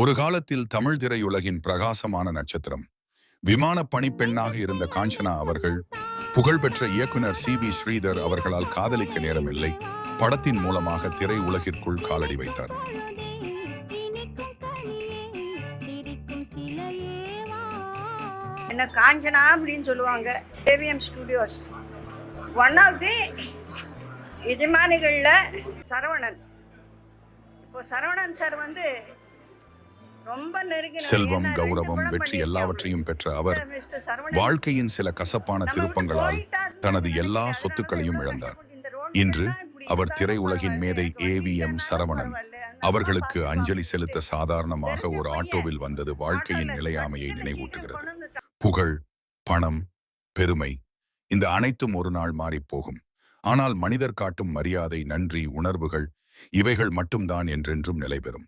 ஒரு காலத்தில் தமிழ் திரையுலகின் பிரகாசமான நட்சத்திரம். விமான பணிப்பெண்ணாக இருந்த காஞ்சனா அவர்கள் புகழ்பெற்ற இயக்குனர் சி வி ஸ்ரீதர் அவர்களால் காதலிக்க நேரமில்லை. படத்தின் மூலமாக திரை உலகிற்குள் காலடி வைத்தார். என்ன காஞ்சனா அப்படின்னு சொல்லுவாங்க AVM studios one of the எஜமானிகளில் Saravanan. இப்போ சரவணன் சார் வந்து செல்வம் கௌரவம் வெற்றி. எல்லாவற்றையும் பெற்ற அவர் வாழ்க்கையின் சில கசப்பான திருப்பங்களால் தனது எல்லா. சொத்துக்களையும் இழந்தார் இன்று அவர் திரையுலகின் மேதை ஏவிஎம் சரவணன் அவர்களுக்கு. அஞ்சலி செலுத்த சாதாரணமாக ஒரு. ஆட்டோவில் வந்தது வாழ்க்கையின் நிலையாமையை நினைவூட்டுகிறது. புகழ் பணம் பெருமை இந்த அனைத்தும் ஒரு நாள் மாறிப் போகும் ஆனால் மனிதர் காட்டும் மரியாதை நன்றி உணர்வுகள் இவைகள் மட்டும்தான் என்றென்றும் நிலைபெறும்